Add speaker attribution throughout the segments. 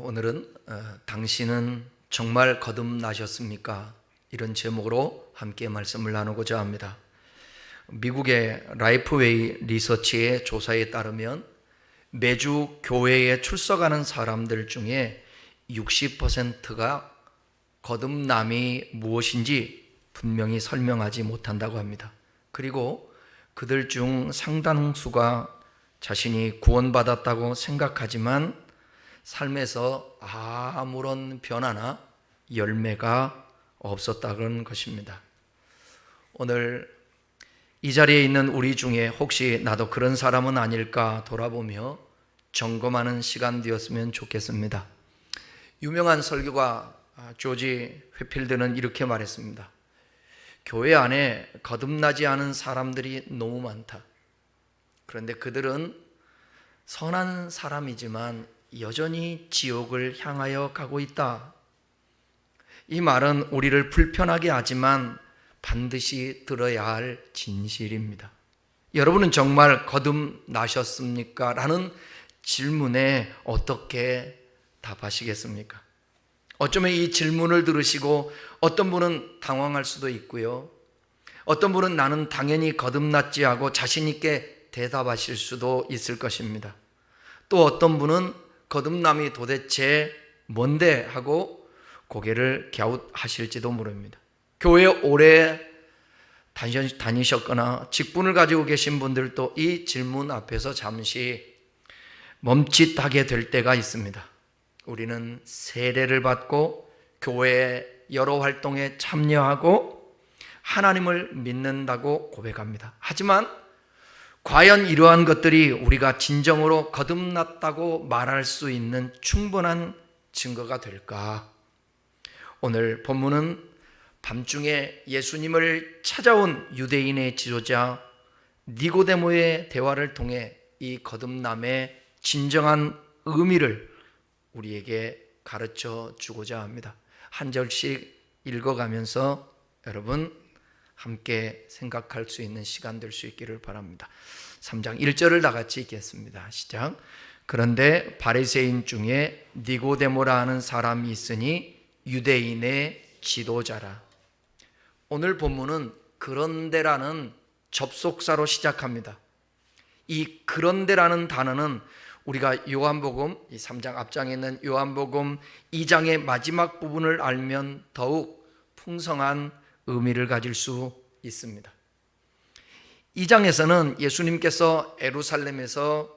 Speaker 1: 오늘은 어, 당신은 정말 거듭나셨습니까? 이런 제목으로 함께 말씀을 나누고자 합니다. 미국의 라이프웨이 리서치의 조사에 따르면 매주 교회에 출석하는 사람들 중에 60%가 거듭남이 무엇인지 분명히 설명하지 못한다고 합니다. 그리고 그들 중 상당수가 자신이 구원받았다고 생각하지만 삶에서 아무런 변화나 열매가 없었다는 것입니다. 오늘 이 자리에 있는 우리 중에 혹시 나도 그런 사람은 아닐까 돌아보며 점검하는 시간 되었으면 좋겠습니다. 유명한 설교가 조지 회필드는 이렇게 말했습니다. 교회 안에 거듭나지 않은 사람들이 너무 많다. 그런데 그들은 선한 사람이지만 여전히 지옥을 향하여 가고 있다. 이 말은 우리를 불편하게 하지만 반드시 들어야 할 진실입니다. 여러분은 정말 거듭나셨습니까? 라는 질문에 어떻게 답하시겠습니까? 어쩌면 이 질문을 들으시고 어떤 분은 당황할 수도 있고요. 어떤 분은 나는 당연히 거듭났지 하고 자신있게 대답하실 수도 있을 것입니다. 또 어떤 분은 거듭남이 도대체 뭔데 하고 고개를 갸웃하실지도 모릅니다. 교회 오래 다니셨거나 직분을 가지고 계신 분들도 이 질문 앞에서 잠시 멈칫하게 될 때가 있습니다. 우리는 세례를 받고 교회 여러 활동에 참여하고 하나님을 믿는다고 고백합니다. 하지만 과연 이러한 것들이 우리가 진정으로 거듭났다고 말할 수 있는 충분한 증거가 될까? 오늘 본문은 밤중에 예수님을 찾아온 유대인의 지도자 니고데모의 대화를 통해 이 거듭남의 진정한 의미를 우리에게 가르쳐 주고자 합니다. 한 절씩 읽어가면서 여러분 함께 생각할 수 있는 시간 될 수 있기를 바랍니다. 3장 1절을 다 같이 읽겠습니다. 시작. 그런데 바리새인 중에 니고데모라 하는 사람이 있으니 유대인의 지도자라. 오늘 본문은 그런데라는 접속사로 시작합니다. 이 그런데라는 단어는 우리가 요한복음 이 3장 앞장에 있는 요한복음 2장의 마지막 부분을 알면 더욱 풍성한 의미를 가질 수 있습니다. 이 장에서는 예수님께서 에루살렘에서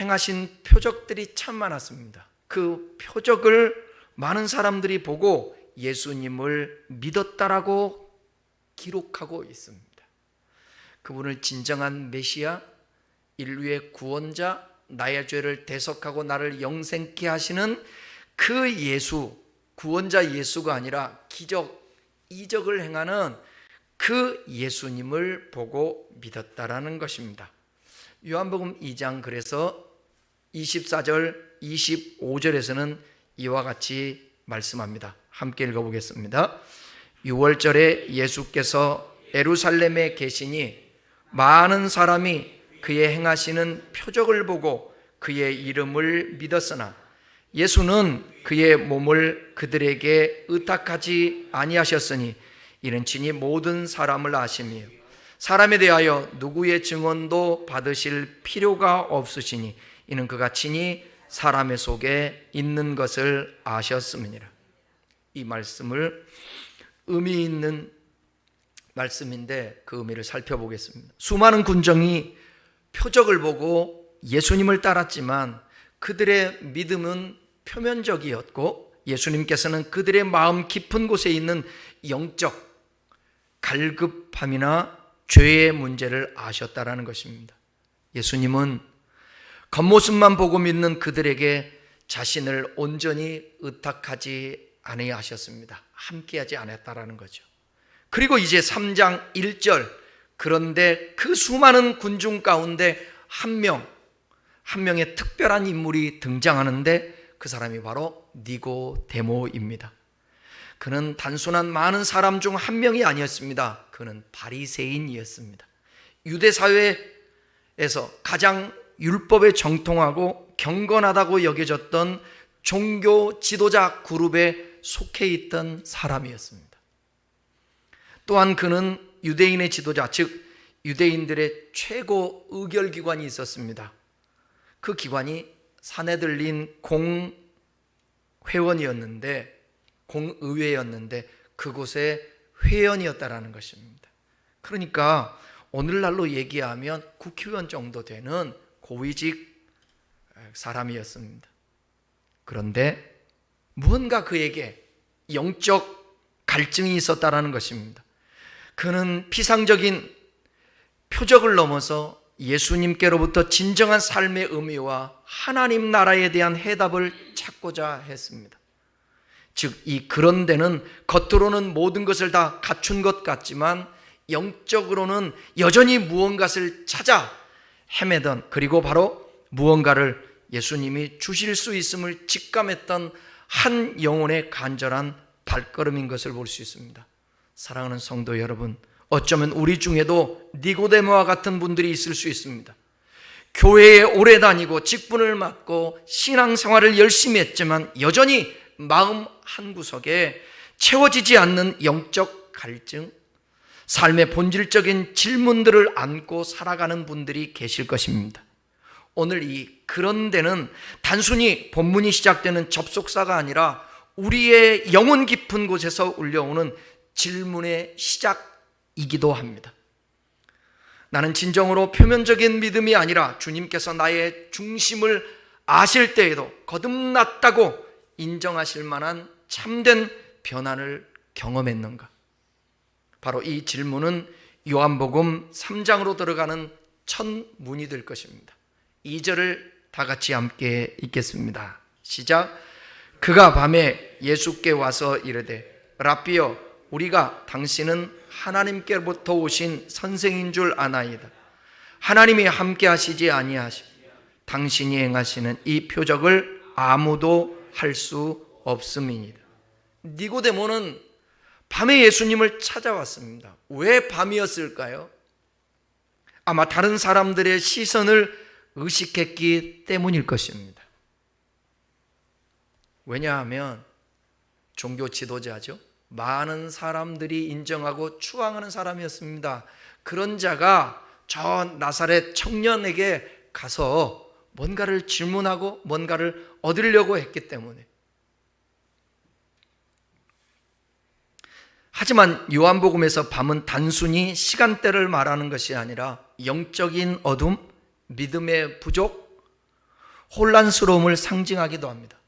Speaker 1: 행하신 표적들이 참 많았습니다. 그 표적을 많은 사람들이 보고 예수님을 믿었다라고 기록하고 있습니다. 그분을 진정한 메시아, 인류의 구원자, 나의 죄를 대속하고 나를 영생케 하시는 그 예수, 구원자 예수가 아니라 기적, 이적을 행하는 그 예수님을 보고 믿었다라는 것입니다. 요한복음 2장 그래서 24절, 25절에서는 이와 같이 말씀합니다. 함께 읽어보겠습니다. 6월절에 예수께서 에루살렘에 계시니 많은 사람이 그의 행하시는 표적을 보고 그의 이름을 믿었으나 예수는 그의 몸을 그들에게 의탁하지 아니하셨으니 이는 친히 모든 사람을 아심이요 사람에 대하여 누구의 증언도 받으실 필요가 없으시니 이는 그가 친히 사람의 속에 있는 것을 아셨음이니라. 이 말씀을 의미 있는 말씀인데 그 의미를 살펴보겠습니다. 수많은 군정이 표적을 보고 예수님을 따랐지만 그들의 믿음은 표면적이었고 예수님께서는 그들의 마음 깊은 곳에 있는 영적 갈급함이나 죄의 문제를 아셨다라는 것입니다. 예수님은 겉모습만 보고 믿는 그들에게 자신을 온전히 의탁하지 아니하셨습니다. 함께하지 않았다라는 거죠. 그리고 이제 3장 1절 그런데 그 수많은 군중 가운데 한 명, 한 명의 특별한 인물이 등장하는데 그 사람이 바로 니고데모입니다. 그는 단순한 많은 사람 중 한 명이 아니었습니다. 그는 바리새인이었습니다. 유대 사회에서 가장 율법에 정통하고 경건하다고 여겨졌던 종교 지도자 그룹에 속해 있던 사람이었습니다. 또한 그는 유대인의 지도자, 즉 유대인들의 최고 의결 기관이 있었습니다. 그 기관이 사내들린 공회원이었는데 공의회였는데 그곳의 회원이었다라는 것입니다. 그러니까 오늘날로 얘기하면 국회의원 정도 되는 고위직 사람이었습니다. 그런데 무언가 그에게 영적 갈증이 있었다라는 것입니다. 그는 피상적인 표적을 넘어서 예수님께로부터 진정한 삶의 의미와 하나님 나라에 대한 해답을 찾고자 했습니다. 즉, 이 그런 데는 겉으로는 모든 것을 다 갖춘 것 같지만 영적으로는 여전히 무언가를 찾아 헤매던 그리고 바로 무언가를 예수님이 주실 수 있음을 직감했던 한 영혼의 간절한 발걸음인 것을 볼 수 있습니다. 사랑하는 성도 여러분, 어쩌면 우리 중에도 니고데모와 같은 분들이 있을 수 있습니다. 교회에 오래 다니고 직분을 맡고 신앙생활을 열심히 했지만 여전히 마음 한 구석에 채워지지 않는 영적 갈증, 삶의 본질적인 질문들을 안고 살아가는 분들이 계실 것입니다. 오늘 이 그런 데는 단순히 본문이 시작되는 접속사가 아니라 우리의 영혼 깊은 곳에서 울려오는 질문의 시작 이기도 합니다. 나는 진정으로 표면적인 믿음이 아니라 주님께서 나의 중심을 아실 때에도 거듭났다고 인정하실 만한 참된 변화를 경험했는가? 바로 이 질문은 요한복음 3장으로 들어가는 첫 문이 될 것입니다. 2절을 다 같이 함께 읽겠습니다. 시작. 그가 밤에 예수께 와서 이르되 라비여 우리가 당신은 하나님께로부터 오신 선생인 줄 아나이다. 하나님이 함께 하시지 아니하시며 당신이 행하시는 이 표적을 아무도 할 수 없음이니이다. 니고데모는 밤에 예수님을 찾아왔습니다. 왜 밤이었을까요? 아마 다른 사람들의 시선을 의식했기 때문일 것입니다. 왜냐하면 종교 지도자죠. 많은 사람들이 인정하고 추앙하는 사람이었습니다. 그런 자가 저 나사렛 청년에게 가서 뭔가를 질문하고 뭔가를 얻으려고 했기 때문에 하지만 요한복음에서 밤은 단순히 시간대를 말하는 것이 아니라 영적인 어둠, 믿음의 부족, 혼란스러움을 상징하기도 합니다.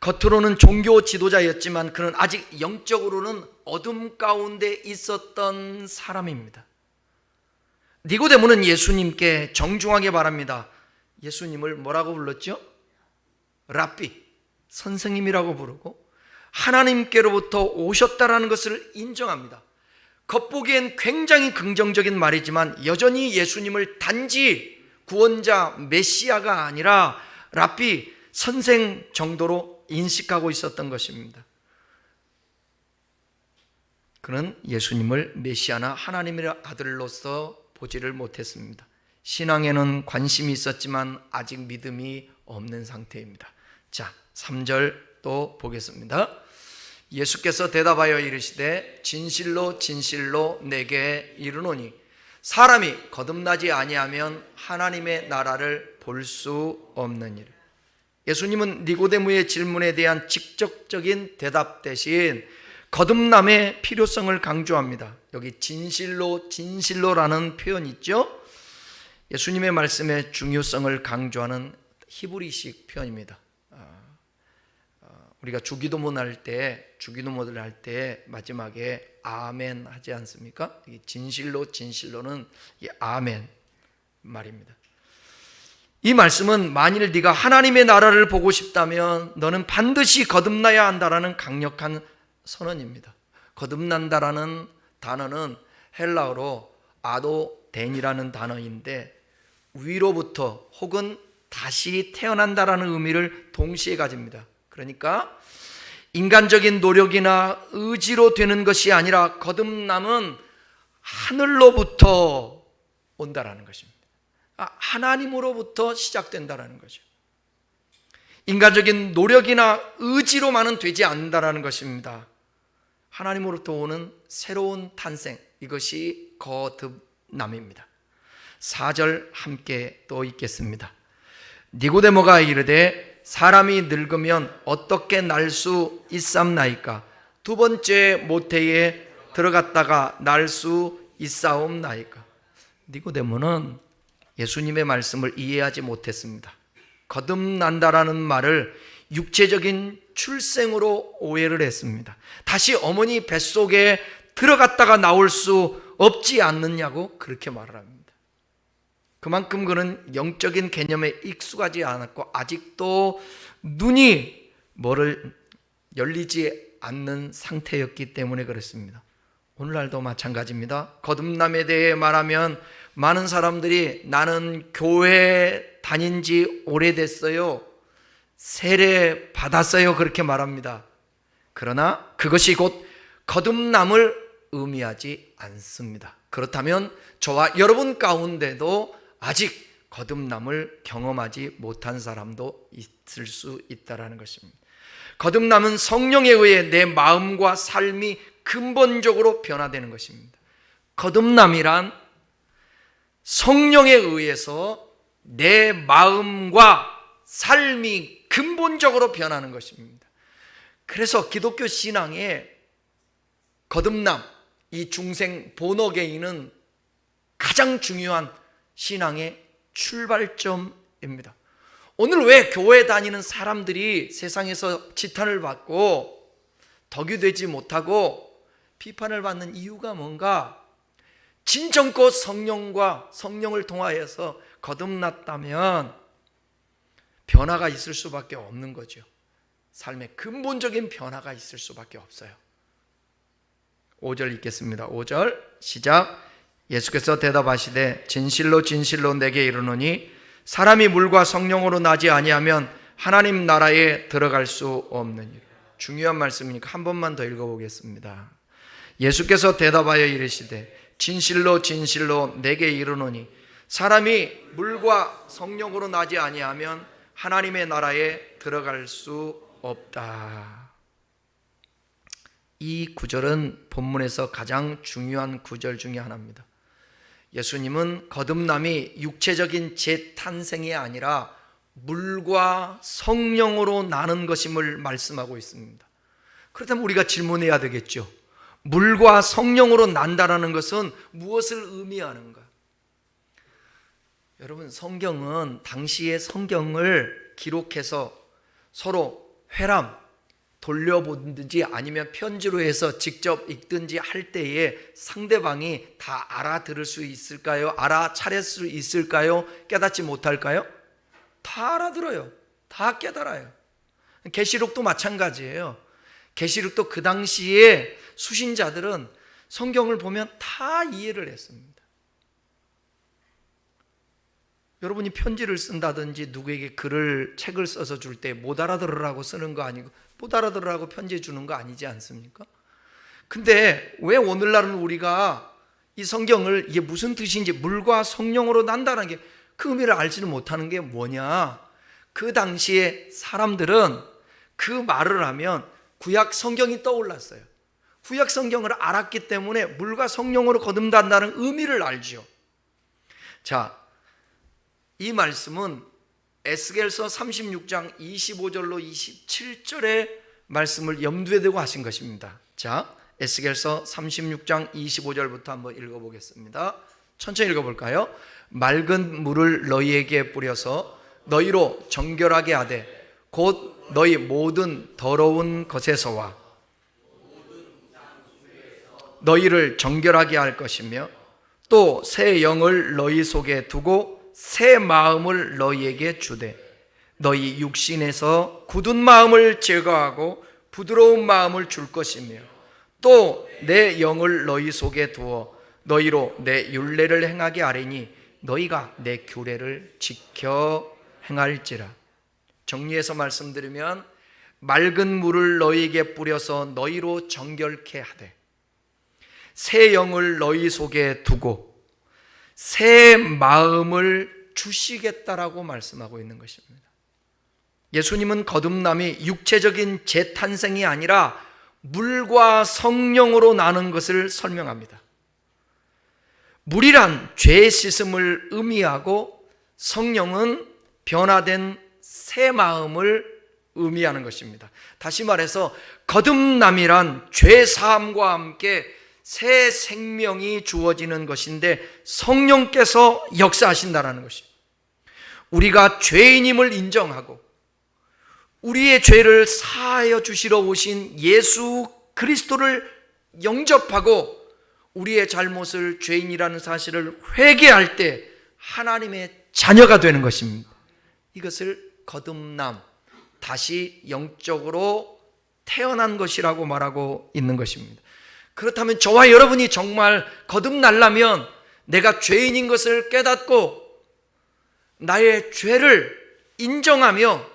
Speaker 1: 겉으로는 종교 지도자였지만 그는 아직 영적으로는 어둠 가운데 있었던 사람입니다. 니고데모는 예수님께 정중하게 말합니다. 예수님을 뭐라고 불렀죠? 랍비, 선생님이라고 부르고 하나님께로부터 오셨다라는 것을 인정합니다. 겉보기엔 굉장히 긍정적인 말이지만 여전히 예수님을 단지 구원자 메시아가 아니라 랍비 선생 정도로 인식하고 있었던 것입니다. 그는 예수님을 메시아나 하나님의 아들로서 보지를 못했습니다. 신앙에는 관심이 있었지만 아직 믿음이 없는 상태입니다. 자, 3절 또 보겠습니다. 예수께서 대답하여 이르시되 진실로 진실로 내게 이르노니 사람이 거듭나지 아니하면 하나님의 나라를 볼 수 없느니라. 예수님은 니고데모의 질문에 대한 직접적인 대답 대신 거듭남의 필요성을 강조합니다. 여기 진실로 진실로라는 표현 있죠? 예수님의 말씀의 중요성을 강조하는 히브리식 표현입니다. 우리가 주기도문 할 때, 주기도문을 할 때 마지막에 아멘 하지 않습니까? 진실로 진실로는 이 아멘 말입니다. 이 말씀은 만일 네가 하나님의 나라를 보고 싶다면 너는 반드시 거듭나야 한다라는 강력한 선언입니다. 거듭난다라는 단어는 헬라어로 아도덴이라는 단어인데 위로부터 혹은 다시 태어난다라는 의미를 동시에 가집니다. 그러니까 인간적인 노력이나 의지로 되는 것이 아니라 거듭남은 하늘로부터 온다라는 것입니다. 아, 하나님으로부터 시작된다라는 거죠. 인간적인 노력이나 의지로만은 되지 않는다라는 것입니다. 하나님으로부터 오는 새로운 탄생 이것이 거듭남입니다. 4절 함께 또 읽겠습니다. 니고데모가 이르되 사람이 늙으면 어떻게 날 수 있삼나이까 두 번째 모태에 들어갔다가 날 수 있사옵나이까 니고데모는 예수님의 말씀을 이해하지 못했습니다. 거듭난다라는 말을 육체적인 출생으로 오해를 했습니다. 다시 어머니 뱃속에 들어갔다가 나올 수 없지 않느냐고 그렇게 말을 합니다. 그만큼 그는 영적인 개념에 익숙하지 않았고 아직도 눈이 뭐를 열리지 않는 상태였기 때문에 그렇습니다. 오늘날도 마찬가지입니다. 거듭남에 대해 말하면 많은 사람들이 나는 교회 다닌 지 오래됐어요. 세례 받았어요. 그렇게 말합니다. 그러나 그것이 곧 거듭남을 의미하지 않습니다. 그렇다면 저와 여러분 가운데도 아직 거듭남을 경험하지 못한 사람도 있을 수 있다라는 것입니다. 거듭남은 성령에 의해 내 마음과 삶이 근본적으로 변화되는 것입니다. 거듭남이란 성령에 의해서 내 마음과 삶이 근본적으로 변하는 것입니다. 그래서 기독교 신앙에 거듭남, 이 중생 본어게인은 가장 중요한 신앙의 출발점입니다. 오늘 왜 교회 다니는 사람들이 세상에서 지탄을 받고 덕이 되지 못하고 비판을 받는 이유가 뭔가? 진정껏 성령과 성령을 통하여서 거듭났다면 변화가 있을 수밖에 없는 거죠. 삶의 근본적인 변화가 있을 수밖에 없어요. 5절 읽겠습니다. 5절 시작. 예수께서 대답하시되 진실로 진실로 내게 이르노니 사람이 물과 성령으로 나지 아니하면 하나님 나라에 들어갈 수 없느니라. 중요한 말씀이니까 한 번만 더 읽어보겠습니다. 예수께서 대답하여 이르시되 진실로 진실로 내게 이르노니 사람이 물과 성령으로 나지 아니하면 하나님의 나라에 들어갈 수 없다. 이 구절은 본문에서 가장 중요한 구절 중의 하나입니다. 예수님은 거듭남이 육체적인 재탄생이 아니라 물과 성령으로 나는 것임을 말씀하고 있습니다. 그렇다면 우리가 질문해야 되겠죠. 물과 성령으로 난다라는 것은 무엇을 의미하는가? 여러분 성경은 당시의 성경을 기록해서 서로 회람 돌려보든지 아니면 편지로 해서 직접 읽든지 할 때에 상대방이 다 알아들을 수 있을까요? 알아차릴 수 있을까요? 깨닫지 못할까요? 다 알아들어요. 다 깨달아요. 계시록도 마찬가지예요. 계시록도 그 당시에 수신자들은 성경을 보면 다 이해를 했습니다. 여러분이 편지를 쓴다든지 누구에게 글을 책을 써서 줄 때 못 알아들으라고 쓰는 거 아니고 못 알아들으라고 편지 주는 거 아니지 않습니까? 근데 왜 오늘날은 우리가 이 성경을 이게 무슨 뜻인지 물과 성령으로 난다는 게 그 의미를 알지는 못하는 게 뭐냐? 그 당시에 사람들은 그 말을 하면 구약 성경이 떠올랐어요. 구약 성경을 알았기 때문에 물과 성령으로 거듭난다는 의미를 알죠. 자, 이 말씀은 에스겔서 36장 25절로 27절의 말씀을 염두에 두고 하신 것입니다. 자, 에스겔서 36장 25절부터 한번 읽어보겠습니다. 천천히 읽어볼까요? 맑은 물을 너희에게 뿌려서 너희로 정결하게 하되 곧 너희 모든 더러운 것에서와. 너희를 정결하게 할 것이며 또 새 영을 너희 속에 두고 새 마음을 너희에게 주되 너희 육신에서 굳은 마음을 제거하고 부드러운 마음을 줄 것이며 또 내 영을 너희 속에 두어 너희로 내 율례를 행하게 하리니 너희가 내 규례를 지켜 행할지라 정리해서 말씀드리면 맑은 물을 너희에게 뿌려서 너희로 정결케 하되 새 영을 너희 속에 두고 새 마음을 주시겠다라고 말씀하고 있는 것입니다. 예수님은 거듭남이 육체적인 재탄생이 아니라 물과 성령으로 나는 것을 설명합니다. 물이란 죄 씻음을 의미하고 성령은 변화된 새 마음을 의미하는 것입니다. 다시 말해서 거듭남이란 죄 사함과 함께 새 생명이 주어지는 것인데 성령께서 역사하신다라는 것입니다. 우리가 죄인임을 인정하고 우리의 죄를 사하여 주시러 오신 예수 그리스도를 영접하고 우리의 잘못을 죄인이라는 사실을 회개할 때 하나님의 자녀가 되는 것입니다. 이것을 거듭남, 다시 영적으로 태어난 것이라고 말하고 있는 것입니다. 그렇다면 저와 여러분이 정말 거듭날라면 내가 죄인인 것을 깨닫고 나의 죄를 인정하며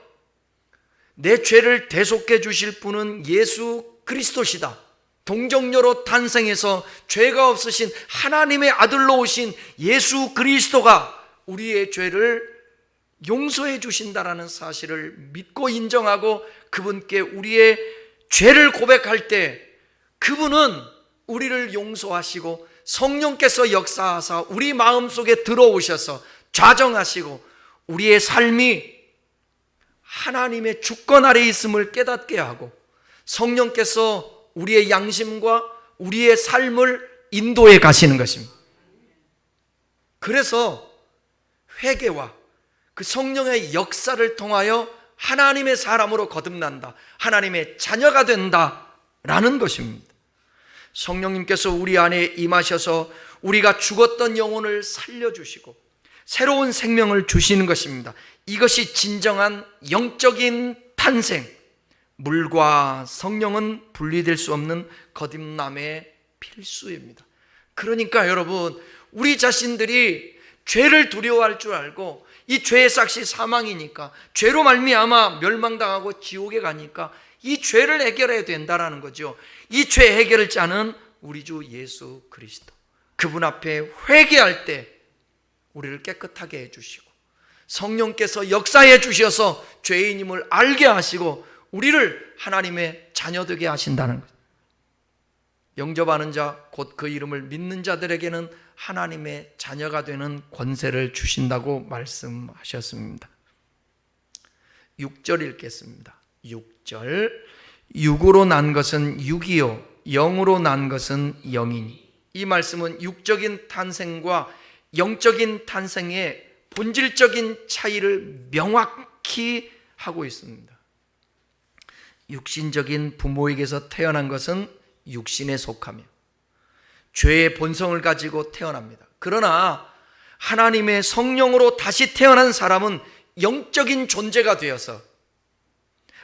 Speaker 1: 내 죄를 대속해 주실 분은 예수 그리스도시다. 동정녀로 탄생해서 죄가 없으신 하나님의 아들로 오신 예수 그리스도가 우리의 죄를 용서해 주신다라는 사실을 믿고 인정하고 그분께 우리의 죄를 고백할 때 그분은 우리를 용서하시고 성령께서 역사하사 우리 마음 속에 들어오셔서 좌정하시고 우리의 삶이 하나님의 주권 아래 있음을 깨닫게 하고 성령께서 우리의 양심과 우리의 삶을 인도해 가시는 것입니다. 그래서 회개와 그 성령의 역사를 통하여 하나님의 사람으로 거듭난다. 하나님의 자녀가 된다 라는 것입니다. 성령님께서 우리 안에 임하셔서 우리가 죽었던 영혼을 살려주시고 새로운 생명을 주시는 것입니다. 이것이 진정한 영적인 탄생. 물과 성령은 분리될 수 없는 거듭남의 필수입니다. 그러니까 여러분, 우리 자신들이 죄를 두려워할 줄 알고 이 죄의 삭시 사망이니까 죄로 말미암아 멸망당하고 지옥에 가니까 이 죄를 해결해야 된다라는 거죠. 이 죄 해결을 짜는 우리 주 예수 그리스도. 그분 앞에 회개할 때 우리를 깨끗하게 해 주시고 성령께서 역사해 주셔서 죄인임을 알게 하시고 우리를 하나님의 자녀 되게 하신다는 것. 영접하는 자, 곧 그 이름을 믿는 자들에게는 하나님의 자녀가 되는 권세를 주신다고 말씀하셨습니다. 6절 읽겠습니다. 6절. 육으로 난 것은 육이요, 영으로 난 것은 영이니. 이 말씀은 육적인 탄생과 영적인 탄생의 본질적인 차이를 명확히 하고 있습니다. 육신적인 부모에게서 태어난 것은 육신에 속하며 죄의 본성을 가지고 태어납니다. 그러나 하나님의 성령으로 다시 태어난 사람은 영적인 존재가 되어서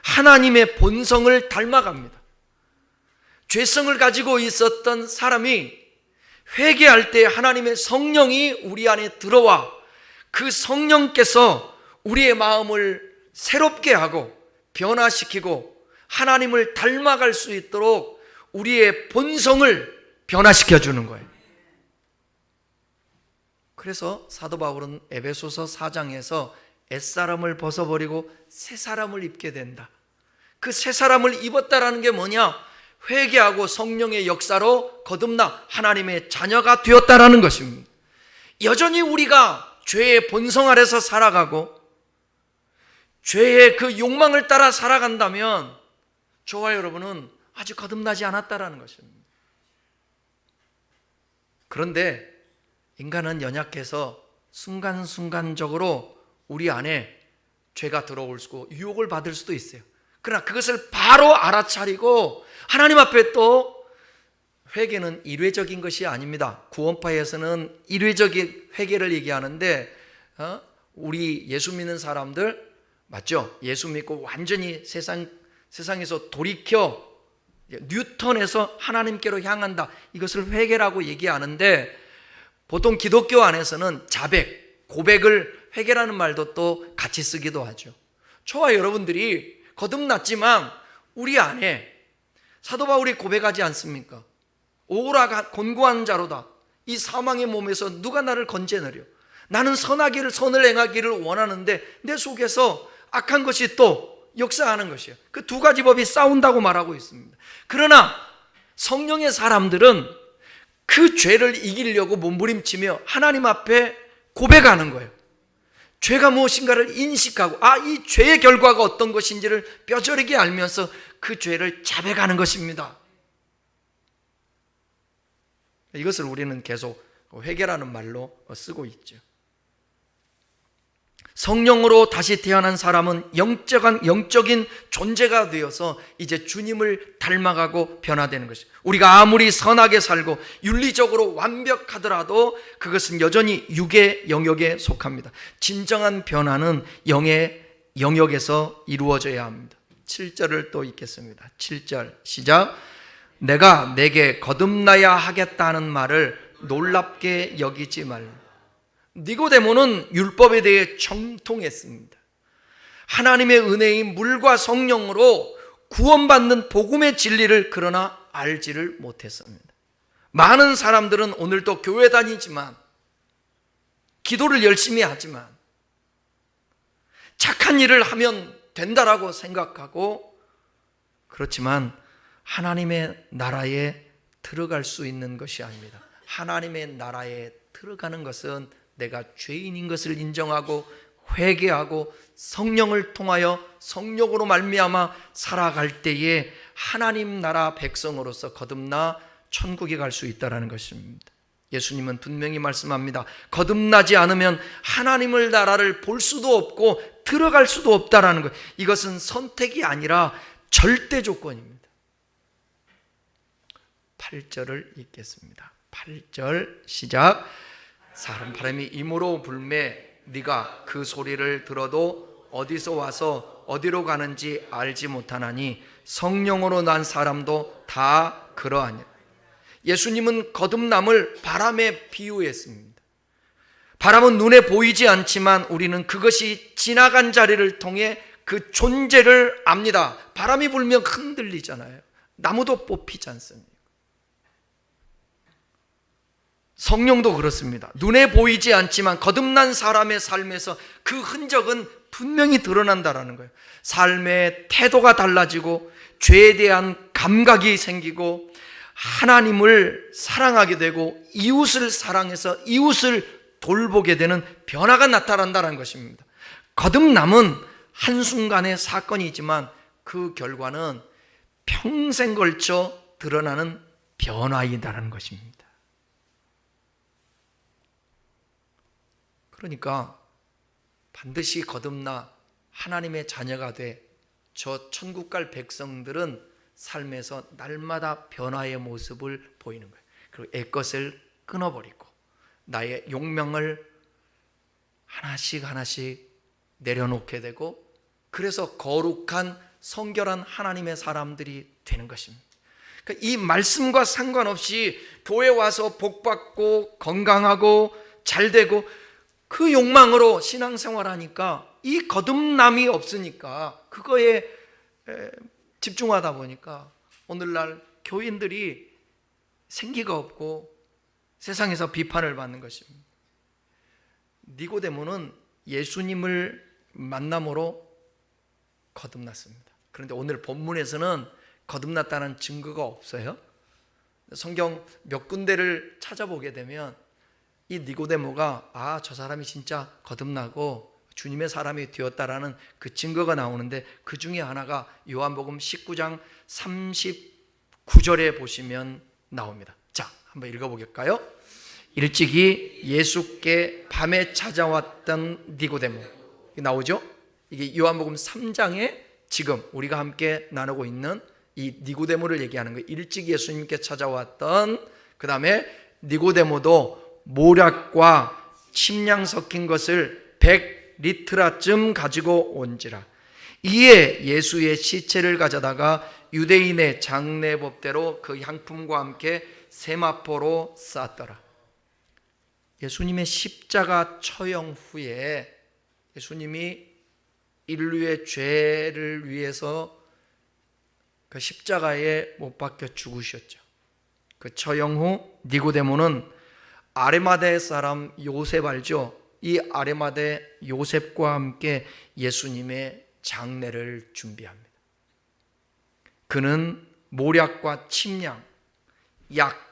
Speaker 1: 하나님의 본성을 닮아갑니다. 죄성을 가지고 있었던 사람이 회개할 때 하나님의 성령이 우리 안에 들어와 그 성령께서 우리의 마음을 새롭게 하고 변화시키고 하나님을 닮아갈 수 있도록 우리의 본성을 변화시켜 주는 거예요. 그래서 사도 바울은 에베소서 4장에서 옛사람을 벗어버리고 새 사람을 입게 된다. 그 새 사람을 입었다라는 게 뭐냐? 회개하고 성령의 역사로 거듭나 하나님의 자녀가 되었다라는 것입니다. 여전히 우리가 죄의 본성 아래서 살아가고 죄의 그 욕망을 따라 살아간다면 저와 여러분은 아직 거듭나지 않았다라는 것입니다. 그런데 인간은 연약해서 순간순간적으로 우리 안에 죄가 들어올 수고 유혹을 받을 수도 있어요. 그러나 그것을 바로 알아차리고 하나님 앞에 또 회개는 일회적인 것이 아닙니다. 구원파에서는 일회적인 회개를 얘기하는데 어? 우리 예수 믿는 사람들 맞죠? 예수 믿고 완전히 세상 세상에서 돌이켜 뉴턴에서 하나님께로 향한다. 이것을 회개라고 얘기하는데 보통 기독교 안에서는 자백, 고백을 회개라는 말도 또 같이 쓰기도 하죠. 저와 여러분들이 거듭났지만 우리 안에 사도 바울이 고백하지 않습니까? 오라가 곤고한 자로다. 이 사망의 몸에서 누가 나를 건져내려? 나는 선하기를 선을 행하기를 원하는데 내 속에서 악한 것이 또 역사하는 것이에요. 그 두 가지 법이 싸운다고 말하고 있습니다. 그러나 성령의 사람들은 그 죄를 이기려고 몸부림치며 하나님 앞에 고백하는 거예요. 죄가 무엇인가를 인식하고 아 이 죄의 결과가 어떤 것인지를 뼈저리게 알면서 그 죄를 자백하는 것입니다. 이것을 우리는 계속 회개라는 말로 쓰고 있죠. 성령으로 다시 태어난 사람은 영적인, 영적인 존재가 되어서 이제 주님을 닮아가고 변화되는 것이. 우리가 아무리 선하게 살고 윤리적으로 완벽하더라도 그것은 여전히 육의 영역에 속합니다. 진정한 변화는 영의 영역에서 이루어져야 합니다. 7절을 또 읽겠습니다. 7절 시작. 내가 내게 거듭나야 하겠다는 말을 놀랍게 여기지 말라. 니고데모는 율법에 대해 정통했습니다. 하나님의 은혜인 물과 성령으로 구원받는 복음의 진리를 그러나 알지를 못했습니다. 많은 사람들은 오늘도 교회 다니지만 기도를 열심히 하지만 착한 일을 하면 된다라고 생각하고 그렇지만 하나님의 나라에 들어갈 수 있는 것이 아닙니다. 하나님의 나라에 들어가는 것은 내가 죄인인 것을 인정하고 회개하고 성령을 통하여 성령으로 말미암아 살아갈 때에 하나님 나라 백성으로서 거듭나 천국에 갈 수 있다라는 것입니다. 예수님은 분명히 말씀합니다. 거듭나지 않으면 하나님을 나라를 볼 수도 없고 들어갈 수도 없다라는 것. 이것은 선택이 아니라 절대 조건입니다. 8절을 읽겠습니다. 8절 시작. 사람 바람이 임으로 불매 네가 그 소리를 들어도 어디서 와서 어디로 가는지 알지 못하나니 성령으로 난 사람도 다 그러하냐. 예수님은 거듭남을 바람에 비유했습니다. 바람은 눈에 보이지 않지만 우리는 그것이 지나간 자리를 통해 그 존재를 압니다. 바람이 불면 흔들리잖아요. 나무도 뽑히지 않습니다. 성령도 그렇습니다. 눈에 보이지 않지만 거듭난 사람의 삶에서 그 흔적은 분명히 드러난다라는 거예요. 삶의 태도가 달라지고 죄에 대한 감각이 생기고 하나님을 사랑하게 되고 이웃을 사랑해서 이웃을 돌보게 되는 변화가 나타난다는 것입니다. 거듭남은 한순간의 사건이지만 그 결과는 평생 걸쳐 드러나는 변화이다라는 것입니다. 그러니까 반드시 거듭나 하나님의 자녀가 돼 저 천국 갈 백성들은 삶에서 날마다 변화의 모습을 보이는 거예요. 그리고 애것을 끊어버리고 나의 욕명을 하나씩 하나씩 내려놓게 되고 그래서 거룩한 성결한 하나님의 사람들이 되는 것입니다. 그러니까 이 말씀과 상관없이 교회 와서 복 받고 건강하고 잘 되고 그 욕망으로 신앙생활 하니까 이 거듭남이 없으니까 그거에 집중하다 보니까 오늘날 교인들이 생기가 없고 세상에서 비판을 받는 것입니다. 니고데모는 예수님을 만남으로 거듭났습니다. 그런데 오늘 본문에서는 거듭났다는 증거가 없어요. 성경 몇 군데를 찾아보게 되면 이 니고데모가 아 저 사람이 진짜 거듭나고 주님의 사람이 되었다라는 그 증거가 나오는데 그 중에 하나가 요한복음 19장 39절에 보시면 나옵니다. 자, 한번 읽어보겠까요? 일찍이 예수께 밤에 찾아왔던 니고데모 나오죠? 이게 요한복음 3장에 지금 우리가 함께 나누고 있는 이 니고데모를 얘기하는 거예요. 일찍 예수님께 찾아왔던 그 다음에 니고데모도 모략과 침량 섞인 것을 100리트라쯤 가지고 온지라. 이에 예수의 시체를 가져다가 유대인의 장례법대로 그 향품과 함께 세마포로 쌌더라. 예수님의 십자가 처형 후에 예수님이 인류의 죄를 위해서 그 십자가에 못 박혀 죽으셨죠. 그 처형 후 니고데모는 아레마데 사람 요셉 알죠? 이 아레마데 요셉과 함께 예수님의 장례를 준비합니다. 그는 모략과 침량, 약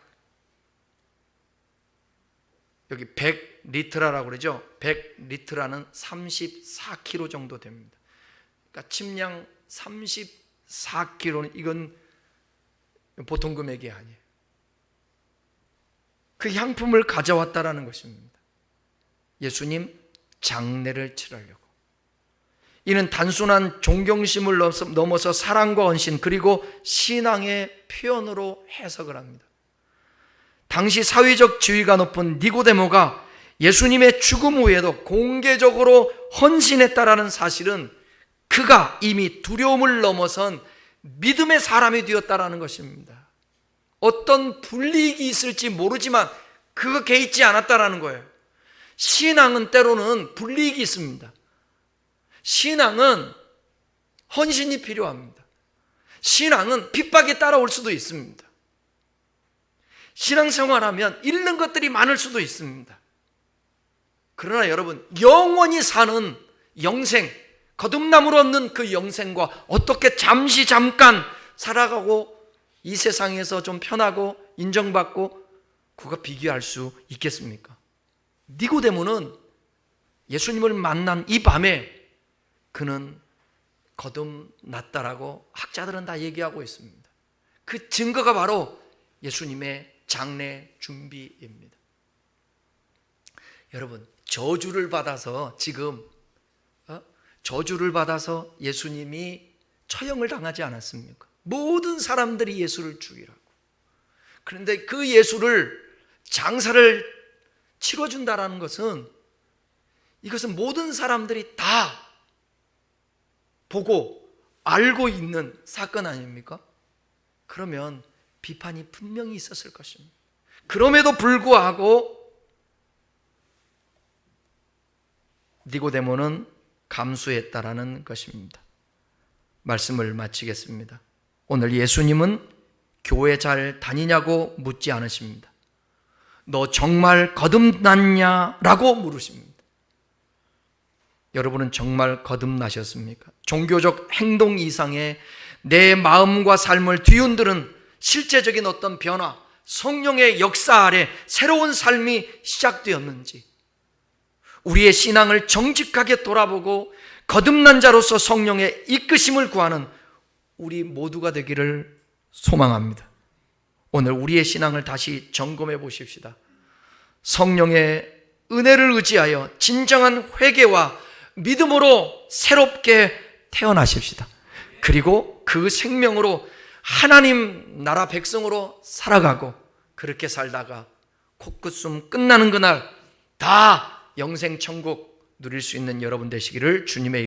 Speaker 1: 여기 100리트라라고 그러죠. 100리트라는 34kg 정도 됩니다. 그러니까 침량 34kg는 이건 보통 금액이 아니에요. 그 향품을 가져왔다라는 것입니다. 예수님 장례를 치르려고. 이는 단순한 존경심을 넘어서 사랑과 헌신 그리고 신앙의 표현으로 해석을 합니다. 당시 사회적 지위가 높은 니고데모가 예수님의 죽음 후에도 공개적으로 헌신했다라는 사실은 그가 이미 두려움을 넘어선 믿음의 사람이 되었다라는 것입니다. 어떤 불이익이 있을지 모르지만 그거 개의치 않았다라는 거예요. 신앙은 때로는 불이익이 있습니다. 신앙은 헌신이 필요합니다. 신앙은 핍박이 따라올 수도 있습니다. 신앙생활하면 잃는 것들이 많을 수도 있습니다. 그러나 여러분, 영원히 사는 영생, 거듭남으로 얻는 그 영생과 어떻게 잠시 잠깐 살아가고 이 세상에서 좀 편하고 인정받고 그가 비교할 수 있겠습니까? 니고데모는 예수님을 만난 이 밤에 그는 거듭났다라고 학자들은 다 얘기하고 있습니다. 그 증거가 바로 예수님의 장례 준비입니다. 여러분, 저주를 받아서 지금 어? 저주를 받아서 예수님이 처형을 당하지 않았습니까? 모든 사람들이 예수를 죽이라고. 그런데 그 예수를 장사를 치러준다라는 것은 이것은 모든 사람들이 다 보고 알고 있는 사건 아닙니까? 그러면 비판이 분명히 있었을 것입니다. 그럼에도 불구하고 니고데모는 감수했다라는 것입니다. 말씀을 마치겠습니다. 오늘 예수님은 교회 잘 다니냐고 묻지 않으십니다. 너 정말 거듭났냐? 라고 물으십니다. 여러분은 정말 거듭나셨습니까? 종교적 행동 이상의 내 마음과 삶을 뒤흔드는 실제적인 어떤 변화, 성령의 역사 아래 새로운 삶이 시작되었는지, 우리의 신앙을 정직하게 돌아보고 거듭난 자로서 성령의 이끄심을 구하는 우리 모두가 되기를 소망합니다. 오늘 우리의 신앙을 다시 점검해 보십시다. 성령의 은혜를 의지하여 진정한 회개와 믿음으로 새롭게 태어나십시다. 그리고 그 생명으로 하나님 나라 백성으로 살아가고 그렇게 살다가 코끝숨 끝나는 그날 다 영생 천국 누릴 수 있는 여러분 되시기를 주님의